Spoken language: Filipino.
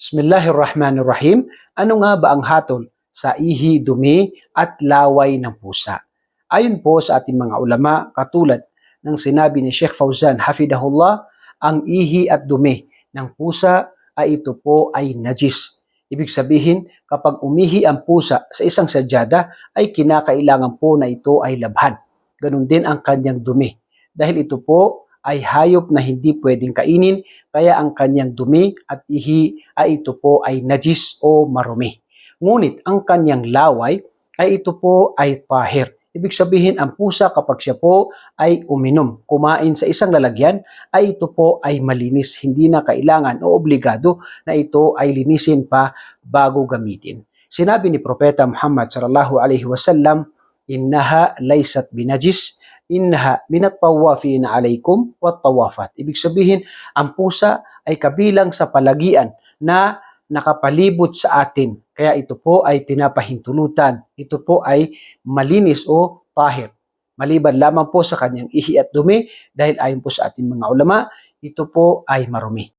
Bismillahirrahmanirrahim. Ano nga ba ang hatol sa ihi, dumi at laway ng pusa? Ayon po sa ating mga ulama, katulad ng sinabi ni Sheikh Fauzan Hafidahullah, ang ihi at dumi ng pusa ay ito po ay najis. Ibig sabihin, kapag umihi ang pusa sa isang sadyada, ay kinakailangan po na ito ay labhan. Ganon din ang kanyang dumi. Dahil ito po ay hayop na hindi pwedeng kainin, kaya ang kanyang dumi at ihi ay ito po ay najis o marumi. Ngunit ang kanyang laway ay ito po ay tahir. Ibig sabihin, ang pusa kapag siya po ay uminom, kumain sa isang lalagyan, ay ito po ay malinis. Hindi na kailangan o obligado na ito ay linisin pa bago gamitin. Sinabi ni Propeta Muhammad sallallahu alaihi wasallam, innaha laysat binajis, innaha minat tawafin alaikum wat tawafat. Ibig sabihin, ang pusa ay kabilang sa palagian na nakapalibot sa atin. Kaya ito po ay pinapahintulutan. Ito po ay malinis o tahir. Maliban lamang po sa kanyang ihi at dumi dahil ayon po sa ating mga ulama, ito po ay marumi.